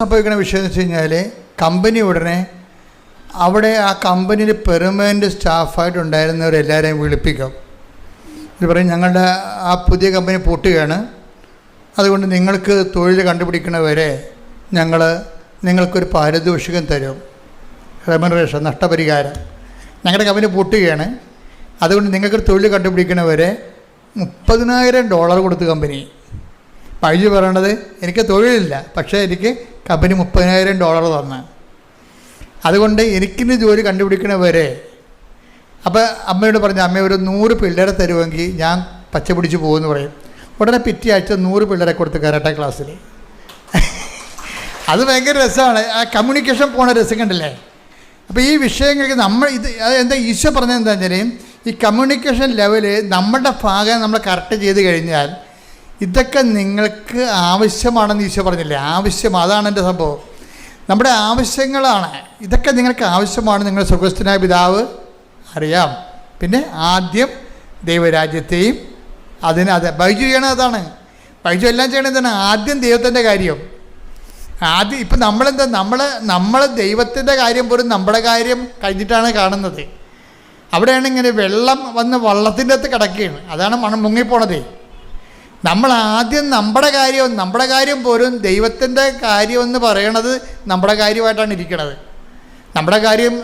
സംഭവിക്കുന്ന വിഷയം എന്ന് വെച്ച് കഴിഞ്ഞാൽ കമ്പനി ഉടനെ അവിടെ ആ കമ്പനിയിൽ പെർമനന്റ് സ്റ്റാഫായിട്ടുണ്ടായിരുന്നവരെല്ലാവരെയും വിളിപ്പിക്കും. ഇത് പറയും ഞങ്ങളുടെ ആ പുതിയ കമ്പനി പൂട്ടുകയാണ്. അതുകൊണ്ട് നിങ്ങൾക്ക് തൊഴിൽ കണ്ടുപിടിക്കണവരെ ഞങ്ങൾ നിങ്ങൾക്കൊരു പാരിതോഷികം തരും. റെമനറേഷൻ നഷ്ടപരിഹാരം. ഞങ്ങളുടെ കമ്പനി പൂട്ടുകയാണ്. അതുകൊണ്ട് നിങ്ങൾക്ക് തൊഴിൽ കണ്ടുപിടിക്കണവരെ മുപ്പതിനായിരം ഡോളർ കൊടുത്തു കമ്പനി പൈജു പറയണത് എനിക്ക് തൊഴിലില്ല. പക്ഷേ എനിക്ക് കമ്പനി മുപ്പതിനായിരം ഡോളർ തന്ന്. അതുകൊണ്ട് എനിക്കിന്ന് ജോലി കണ്ടുപിടിക്കണവരെ അപ്പോൾ അമ്മയോട് പറഞ്ഞു അമ്മ ഒരു നൂറ് പിള്ളേരെ തരുമെങ്കിൽ ഞാൻ പച്ച പിടിച്ച് പോകുമെന്ന് പറയും. ഉടനെ പിറ്റേ ആഴ്ച നൂറ് പിള്ളേരെ കൊടുത്ത് കരാട്ട ക്ലാസ്സിൽ അത് ഭയങ്കര രസമാണ് ആ കമ്മ്യൂണിക്കേഷൻ പോണ രസം കണ്ടില്ലേ? അപ്പോൾ ഈ വിഷയങ്ങൾക്ക് നമ്മൾ ഇത് എന്താ ഈശോ പറഞ്ഞത് എന്താ വെച്ചാൽ ഈ കമ്മ്യൂണിക്കേഷൻ ലെവൽ നമ്മുടെ ഭാഗം നമ്മൾ കറക്റ്റ് ചെയ്ത് കഴിഞ്ഞാൽ ഇതൊക്കെ നിങ്ങൾക്ക് ആവശ്യമാണെന്ന് ഈശോ പറഞ്ഞില്ലേ? ആവശ്യം അതാണ് എന്റെ സംഭവം. നമ്മുടെ ആവശ്യങ്ങളാണ്. ഇതൊക്കെ നിങ്ങൾക്ക് ആവശ്യമാണ് നിങ്ങൾ സുഖസ്ഥനായ പിതാവ് അറിയാം. പിന്നെ ആദ്യം ദൈവരാജ്യത്തെയും അതിന് അത് ബൈജു ചെയ്യണത് അതാണ്. ബൈജു എല്ലാം ചെയ്യണത് എന്താണ്? ആദ്യം ദൈവത്തിന്റെ കാര്യം. ആദ്യം ഇപ്പം നമ്മളെന്താ? നമ്മൾ നമ്മൾ ദൈവത്തിന്റെ കാര്യം പോലും നമ്മുടെ കാര്യം കഴിഞ്ഞിട്ടാണ് കാണുന്നത്. അവിടെയാണ് ഇങ്ങനെ വെള്ളം വന്ന് വള്ളത്തിന്റെ അകത്ത് കിടക്കുകയാണ്. അതാണ് മണം മുങ്ങിപ്പോണതേ നമ്മൾ ആദ്യം നമ്മുടെ കാര്യം നമ്മുടെ കാര്യം പോലും ദൈവത്തിന്റെ കാര്യം എന്ന് പറയണത് നമ്മുടെ കാര്യമായിട്ടാണ് ഇരിക്കണത്. നമ്മുടെ കാര്യം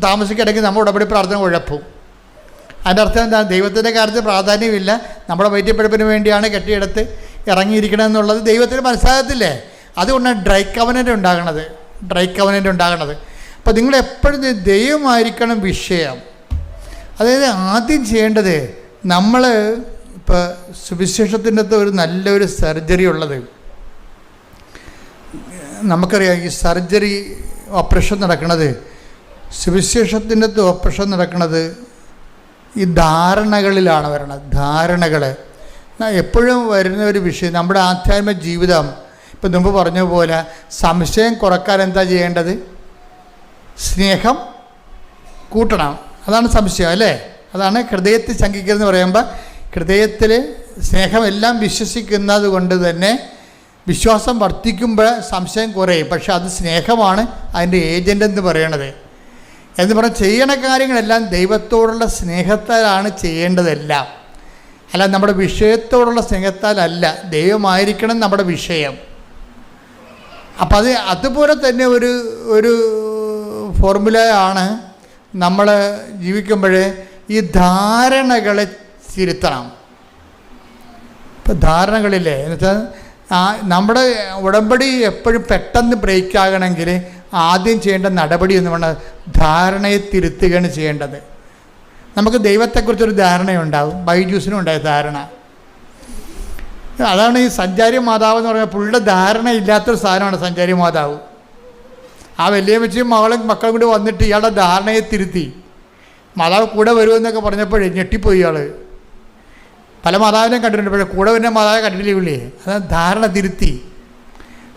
താമസിക്കണമെങ്കിൽ നമ്മൾ ഉടപടി പ്രാർത്ഥന കുഴപ്പവും അതിന്റെ അർത്ഥം എന്താ? ദൈവത്തിന്റെ കാര്യത്തിൽ പ്രാധാന്യമില്ല. നമ്മുടെ വൈദ്യപ്പെടുപ്പിന് വേണ്ടിയാണ് കെട്ടിയെടുത്ത് ഇറങ്ങിയിരിക്കണമെന്നുള്ളത് ദൈവത്തിന് മനസ്സിലാകത്തില്ലേ? അതുകൊണ്ടാണ് ഡ്രൈ കവനന്റ് ഉണ്ടാകണത്. ഡ്രൈ കവനന്റ് ഉണ്ടാകണത്. അപ്പോൾ നിങ്ങൾ എപ്പോഴും ദൈവമായിരിക്കണം വിഷയം. അതായത് ആദ്യം ചെയ്യേണ്ടത് നമ്മൾ ഇപ്പോൾ സുവിശേഷത്തിന്റെ അകത്ത് ഒരു നല്ലൊരു സർജറി ഉള്ളത്. നമുക്കറിയാം ഈ സർജറി ഓപ്പറേഷൻ നടക്കുന്നത് സുവിശേഷത്തിന്റെ അകത്ത് ഓപ്പറേഷൻ നടക്കുന്നത് ഈ ധാരണകളിലാണ് വരണത് ധാരണകൾ എപ്പോഴും വരുന്ന ഒരു വിഷയം നമ്മുടെ ആധ്യാത്മിക ജീവിതം ഇപ്പം മുമ്പ് പറഞ്ഞ പോലെ സംശയം കുറയ്ക്കാൻ എന്താ ചെയ്യേണ്ടത്? സ്നേഹം കൂട്ടണം. അതാണ് സംശയം അല്ലേ? അതാണ് ഹൃദയത്തിൽ ശങ്കിക്കരുതെന്ന് പറയുമ്പോൾ ഹൃദയത്തിൽ സ്നേഹമെല്ലാം വിശ്വസിക്കുന്നത് കൊണ്ട് തന്നെ വിശ്വാസം വർദ്ധിക്കുമ്പോൾ സംശയം കുറയും. പക്ഷെ അത് സ്നേഹമാണ് അതിന്റെ ഏജന്റ് എന്ന് പറയണത്. എന്ന് പറഞ്ഞാൽ ചെയ്യണ കാര്യങ്ങളെല്ലാം ദൈവത്തോടുള്ള സ്നേഹത്താലാണ് ചെയ്യേണ്ടതെല്ലാം. അല്ല നമ്മുടെ വിഷയത്തോടുള്ള സ്നേഹത്താലല്ല. ദൈവമായിരിക്കണം നമ്മുടെ വിഷയം. അപ്പം അത് അതുപോലെ തന്നെ ഒരു ഒരു ഫോർമുലയാണ് നമ്മൾ ജീവിക്കുമ്പോൾ ഈ ധാരണകളെ തിരുത്തണം. ഇപ്പം ധാരണകളില്ലേ? എന്നുവെച്ചാൽ നമ്മുടെ ഉടമ്പടി എപ്പോഴും പെട്ടെന്ന് ബ്രേക്ക് ആകണമെങ്കിൽ ആദ്യം ചെയ്യേണ്ട നടപടി എന്ന് പറഞ്ഞാൽ ധാരണയെ തിരുത്തുകയാണ് ചെയ്യേണ്ടത്. നമുക്ക് ദൈവത്തെക്കുറിച്ചൊരു ധാരണയുണ്ടാവും. ബൈജൂസിനും ഉണ്ടായ ധാരണ. അതാണ് ഈ സഞ്ചാരി മാതാവ് എന്ന് പറയുന്നത് പുള്ളിയുടെ ധാരണ ഇല്ലാത്തൊരു സാധനമാണ് സഞ്ചാരി മാതാവ്. ആ വലിയ വെച്ചും മകളും മക്കളും കൂടി വന്നിട്ട് ഇയാളുടെ ധാരണയെ തിരുത്തി. മാതാവ് കൂടെ വരുമെന്നൊക്കെ പറഞ്ഞപ്പോഴേ ഞെട്ടിപ്പോയി ഇയാൾ പല മാതാവിനെയും കണ്ടിട്ടുണ്ട് പക്ഷേ കൂടെ വരുന്ന മാതാവിനെ കണ്ടിട്ടില്ലേ അതാണ് അത് ധാരണ തിരുത്തി.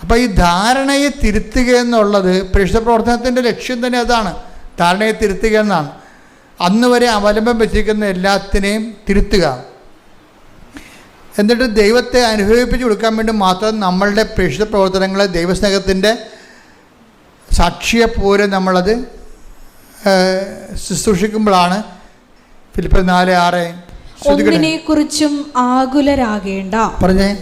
അപ്പോൾ ഈ ധാരണയെ തിരുത്തുക എന്നുള്ളത് പരിശുദ്ധ പ്രവർത്തനത്തിന്റെ ലക്ഷ്യം തന്നെ അതാണ്. ധാരണയെ തിരുത്തുക എന്നാണ്. അന്ന് വരെ അവലംബം വെച്ചിരിക്കുന്ന എല്ലാത്തിനെയും തിരുത്തുക. എന്നിട്ട് ദൈവത്തെ അനുഭവിപ്പിച്ച് കൊടുക്കാൻ വേണ്ടി മാത്രം നമ്മളുടെ പരിശുദ്ധ പ്രവർത്തനങ്ങളെ ദൈവസ്നേഹത്തിന്റെ സാക്ഷിയെപ്പോലെ നമ്മളത് ശുശ്രൂഷിക്കുമ്പോഴാണ് ഫിലിപ്പ് നാല് ആറ് ഒന്നിനെ കുറിച്ചും ആകുലരാകേണ്ട. പറഞ്ഞേ.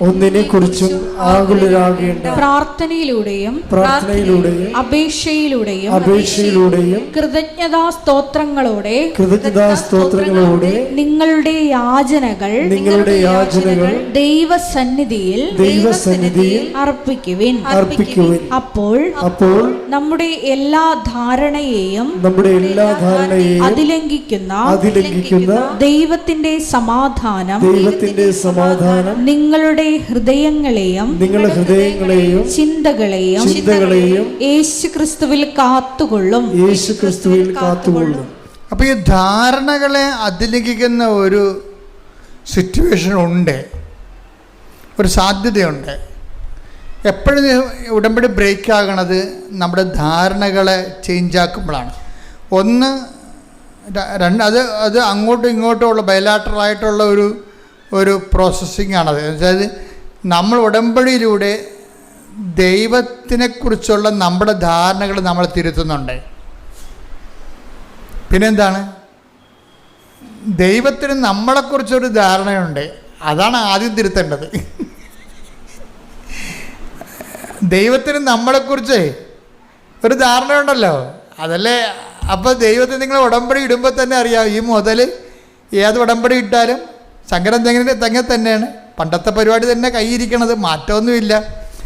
ഒന്നിനെ കുറിച്ചും ആകുലരാകേണ്ട പ്രാർത്ഥനയിലൂടെയും പ്രാർത്ഥനയിലൂടെയും അപേക്ഷയിലൂടെയും അപേക്ഷയിലൂടെയും കൃതജ്ഞതാ സ്തോത്രങ്ങളോടെ കൃതജ്ഞതാ സ്തോത്രങ്ങളോടെ നിങ്ങളുടെ യാചനകൾ നിങ്ങളുടെ യാചനകൾ ദൈവസന്നിധിയിൽ ദൈവസന്നിധിയിൽ അർപ്പിക്കുവിൻ. അർപ്പിക്കുവിൻ. അപ്പോൾ അപ്പോൾ നമ്മുടെ എല്ലാ ധാരണയെയും നമ്മുടെ എല്ലാ ധാരണയെയും അതിലംഘിക്കുന്ന അതിലംഘിക്കുന്ന ദൈവത്തിന്റെ സമാധാനം ദൈവത്തിന്റെ സമാധാനം നിങ്ങളുടെ ഹൃദയങ്ങളെയും നിങ്ങളുടെ ഹൃദയങ്ങളെയും ചിന്തകളെയും ചിന്തകളെയും യേശു ക്രിസ്തുവിൽ കാത്തുകൊള്ളും. യേശു ക്രിസ്തുവിൽ കാത്തുകൊള്ളും. അപ്പൊ ഈ ധാരണകളെ അതിലംഘിക്കുന്ന ഒരു സിറ്റുവേഷൻ ഉണ്ട്. ഒരു സാധ്യതയുണ്ട്. എപ്പോഴും ഉടമ്പടി ബ്രേക്ക് ആകണത് നമ്മുടെ ധാരണകളെ ചേഞ്ച് ആക്കുമ്പോഴാണ്. ഒന്ന് രണ്ട് അത് അത് അങ്ങോട്ടും ഇങ്ങോട്ടും ഉള്ള ബയലാറ്ററായിട്ടുള്ള ഒരു ഒരു പ്രോസസ്സിങ് ആണത്. അതായത് നമ്മൾ ഉടമ്പടിയിലൂടെ ദൈവത്തിനെക്കുറിച്ചുള്ള നമ്മുടെ ധാരണകൾ നമ്മൾ തിരുത്തുന്നുണ്ട്. പിന്നെന്താണ്? ദൈവത്തിന് നമ്മളെക്കുറിച്ചൊരു ധാരണയുണ്ട്. അതാണ് ആദ്യം തിരുത്തേണ്ടത്. ദൈവത്തിന് നമ്മളെക്കുറിച്ച് ഒരു ധാരണയുണ്ടല്ലോ. അതല്ലേ? അപ്പോൾ ദൈവത്തിന് നിങ്ങൾ ഉടമ്പടി ഇടുമ്പോൾ തന്നെ അറിയാം. ഈ മുതൽ ഏത് ഉടമ്പടി ഇട്ടാലും സങ്കടം തെങ്ങിന്റെ തെങ്ങ തന്നെയാണ്. പണ്ടത്തെ പരിപാടി തന്നെ കൈയിരിക്കണത് മാറ്റമൊന്നുമില്ല.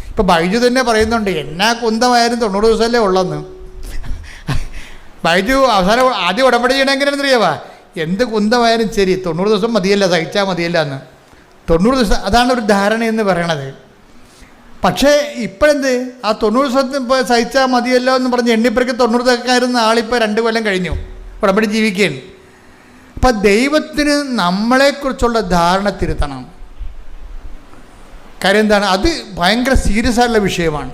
ഇപ്പോൾ ബൈജു തന്നെ പറയുന്നുണ്ട് എന്നാ കുന്തമായാലും തൊണ്ണൂറ് ദിവസമല്ലേ ഉള്ളെന്ന്. ബൈജു അവസാനം ആദ്യം ഉടമ്പടി ചെയ്യണ എങ്ങനെയാണെന്ന് അറിയാവാ? എന്ത് കുന്തമായാലും ശരി തൊണ്ണൂറ് ദിവസം മതിയല്ല സഹിച്ചാൽ മതിയല്ല എന്ന്. തൊണ്ണൂറ് ദിവസം അതാണ് ഒരു ധാരണ എന്ന് പറയണത്. പക്ഷേ ഇപ്പോഴെന്ത്? ആ തൊണ്ണൂറ് ഇപ്പോൾ സഹിച്ചാൽ മതിയല്ലോ എന്ന് പറഞ്ഞ് എണ്ണിപ്പറയ്ക്ക് തൊണ്ണൂറ് ദിവസക്കാരുന്ന ആളിപ്പോൾ രണ്ട് കൊല്ലം കഴിഞ്ഞു. ഉടമ്പടി ജീവിക്കുകയാണ്. അപ്പം ദൈവത്തിന് നമ്മളെക്കുറിച്ചുള്ള ധാരണ തിരുത്തണം. കാര്യം എന്താണ്? അത് ഭയങ്കര സീരിയസ് ആയിട്ടുള്ള വിഷയമാണ്.